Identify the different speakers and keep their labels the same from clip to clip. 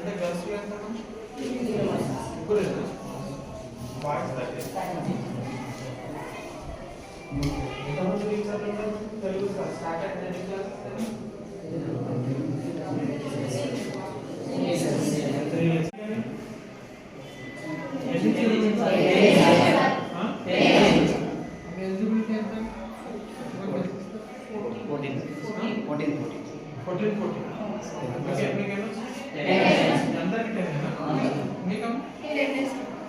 Speaker 1: ఎంత గర్ల్స్ ఎంతమంది ముగ్గురేనా boys thirty ఎంతమంది టీచర్లు ఉన్నారు తెలుగు స్టార్ట్ అయింది ఎన్ని క్లాసెస్ త్రీ ఇయర్స్ ఎన్ని children? ఆ? మీ eligibility ఎంత?
Speaker 2: ఫోర్టీన్ ఫోర్టీన్
Speaker 1: ఫోర్టీన్ ఫోర్టీన్ మీకే మీకేమో అందరికి టెన్ మీకమ్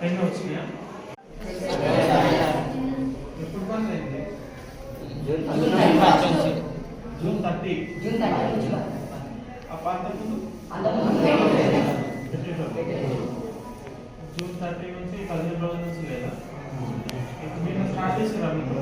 Speaker 1: టెన్ వచ్చినాయా ఎప్పుడు బంద్ అయింది జూన్ థర్టీ ఆ పాత ముందు జూన్ థర్టీ నుంచి పదిహేను రోజుల నుంచి లేదా ఇప్పుడు నిన్న స్టార్ట్ చేసారా మీకు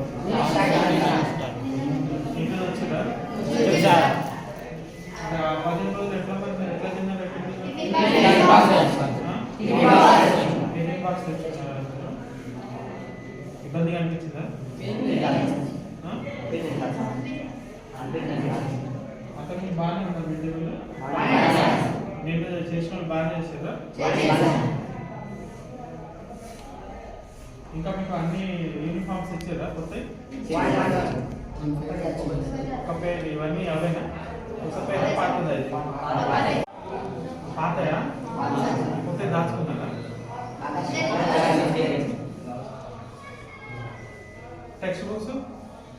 Speaker 1: అతనికి బాగానే ఉందా మీ నేను చేసిన వాళ్ళు బాగానే చేసేదా ఇంకా మీకు అన్ని యూనిఫామ్స్ ఇచ్చారా కొత్త ఒక పేరు ఇవన్నీ ఎవరైనా ఒక పేరు పాతదా ఇది పాతయా కొత్త దాచుకున్నారా
Speaker 3: text books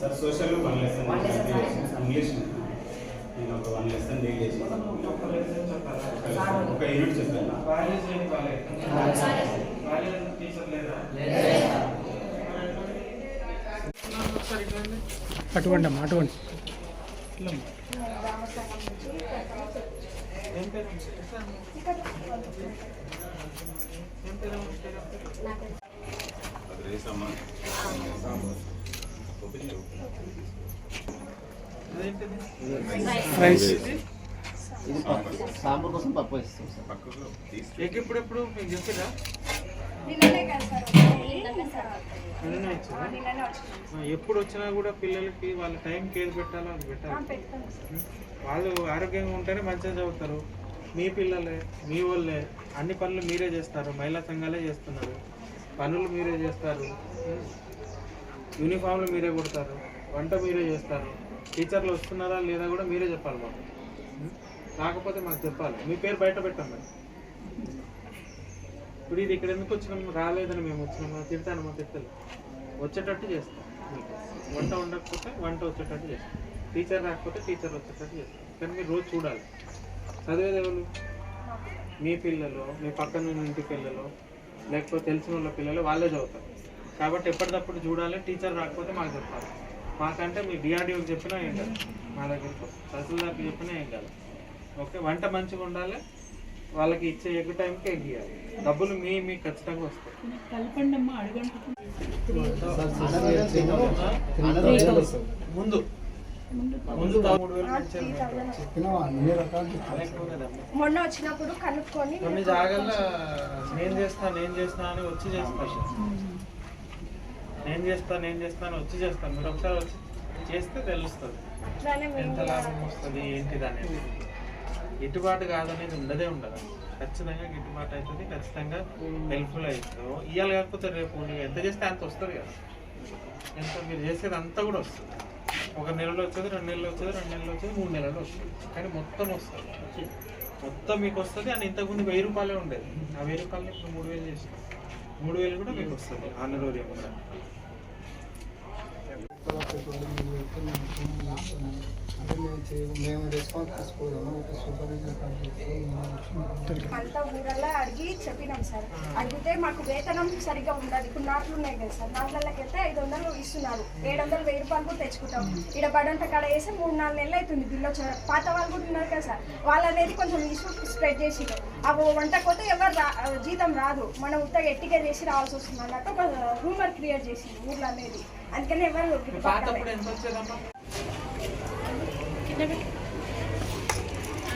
Speaker 3: sir social
Speaker 4: one lesson
Speaker 3: English నేను ఒక వన్ లెసన్ డీల్
Speaker 1: ఒక
Speaker 3: యూనిట్ చెప్పాను
Speaker 1: టీచర్ లేదా
Speaker 5: అటువంటి అమ్మా అటువంటి.
Speaker 1: ఇట్లమ్మ. ఏం పేరు? ఏం పేరు? ఏం పేరు
Speaker 3: అది రేసమ్మా
Speaker 1: అదేంటిది
Speaker 5: రైస్
Speaker 1: ఇది?
Speaker 2: సాంబార్ కోసం పప్పు ఇస్తాం సార్.
Speaker 1: ఎగ్ ఎప్పుడెప్పుడు మీకు చెప్పిరా ఎప్పుడు వచ్చినా కూడా పిల్లలకి వాళ్ళ టైంకి ఏది పెట్టాలో? అది పెట్టాలి. వాళ్ళు ఆరోగ్యంగా ఉంటేనే మంచిగా చదువుతారు. మీ పిల్లలే మీ వాళ్ళే అన్ని పనులు మీరే చేస్తారు. మహిళా సంఘాలే చేస్తున్నారు. పనులు మీరే చేస్తారు. యూనిఫామ్లు మీరే కుడతారు. వంట మీరే చేస్తారు. టీచర్లు వస్తున్నారా లేదా కూడా మీరే చెప్పాలి మాకు. ఉం? రాకపోతే మాకు చెప్పాలి. మీ పేరు బయట పెట్టండి ఇప్పుడు ఇది ఇక్కడ ఎందుకు వచ్చినాం? రాలేదని మేము వచ్చినాము తిడతాను మా తిట్టలు వచ్చేటట్టు చేస్తాం. వంట ఉండకపోతే వంట వచ్చేటట్టు చేస్తాం. టీచర్ రాకపోతే టీచర్ వచ్చేటట్టు చేస్తాం. కానీ మీరు రోజు చూడాలి. చదివేది ఎవరు? మీ పిల్లలు మీ పక్కన ఉన్న ఇంటి పిల్లలు లేకపోతే తెలిసిన వాళ్ళ పిల్లలు వాళ్ళే చదువుతారు. కాబట్టి ఎప్పటికప్పుడు చూడాలి. టీచర్ రాకపోతే మాకు చెప్పాలి. మాకంటే మీ డిఆర్డీఓకి చెప్పినా ఏం కాదు. మా దగ్గరికి తహసీల్దార్కి చెప్పినా ఏం కాదు. ఓకే? వంట మంచిగా ఉండాలి. వాళ్ళకి ఇచ్చే ఎగ్ టైంకి ఎగ్ ఇవ్వాలి డబ్బులు మీ మీకు ఖచ్చితంగా వస్తాయి. ముందు.
Speaker 6: మొన్న వచ్చినప్పుడు కనుక్కొని
Speaker 1: కొన్ని జాగాల్లో నేను చేస్తా నేను చేస్తా అని వచ్చి చేస్తాను నేను చేస్తా నేను చేస్తాను వచ్చి చేస్తాను. మీరు ఒకసారి వచ్చి చేస్తే తెలుస్తుంది. ఎంత లాభం వస్తుంది ఏంటిది అనేది. గిట్టుబాటు కాదనేది ఉండదే ఉండదు. ఖచ్చితంగా గిట్టుబాటు అవుతుంది ఖచ్చితంగా హెల్ప్ఫుల్ అవుతుంది ఇవాళ కాకపోతే రేపు నువ్వు ఎంత చేస్తే అంత వస్తుంది కదా. ఎంత మీరు చేసేది అంతా కూడా వస్తుంది. ఒక నెలలో వచ్చేది రెండు నెలలు వచ్చేది రెండు నెలలు వచ్చేది మూడు నెలలు వస్తుంది. కానీ మొత్తం వస్తుంది. మొత్తం మీకు వస్తుంది అని ఇంతకుముందు వెయ్యి రూపాయలే ఉండేది. ఆ వెయ్యి రూపాయలు ఇప్పుడు మూడు వేలు చేసి మూడు వేలు కూడా మీకు వస్తుంది. ఆనరోజు కూడా
Speaker 6: అంతా ఊరల్లా అడిగి చెప్పినాం సార్. అడిగితే మాకు వేతనం సరిగ్గా ఉండదు. ఇప్పుడు నాట్లు ఉన్నాయి కదా సార్. నాట్లకి వెళ్తే ఐదు వందలు ఇస్తున్నారు. ఏడు వందలు వెయ్యి రూపాయలు కూడా తెచ్చుకుంటాం. ఇక్కడ బడంట కాడ వేసి మూడు నాలుగు నెలలు అవుతుంది బిల్లు వచ్చిన పాత వాళ్ళు కూడా ఉన్నారు కదా సార్. వాళ్ళు అనేది కొంచెం ఇష్యూ స్ప్రెడ్ చేసి అవి వంట కొత్త ఎవరు రా జీతం రాదు. మనం ఉత్తగా ఎట్టిగా చేసి రావాల్సి వస్తుంది అన్నట్టు ఒక రూమర్ క్రియేట్ చేసింది ఊర్లో అనేది. అందుకని ఎవరు గిట్టుబాటు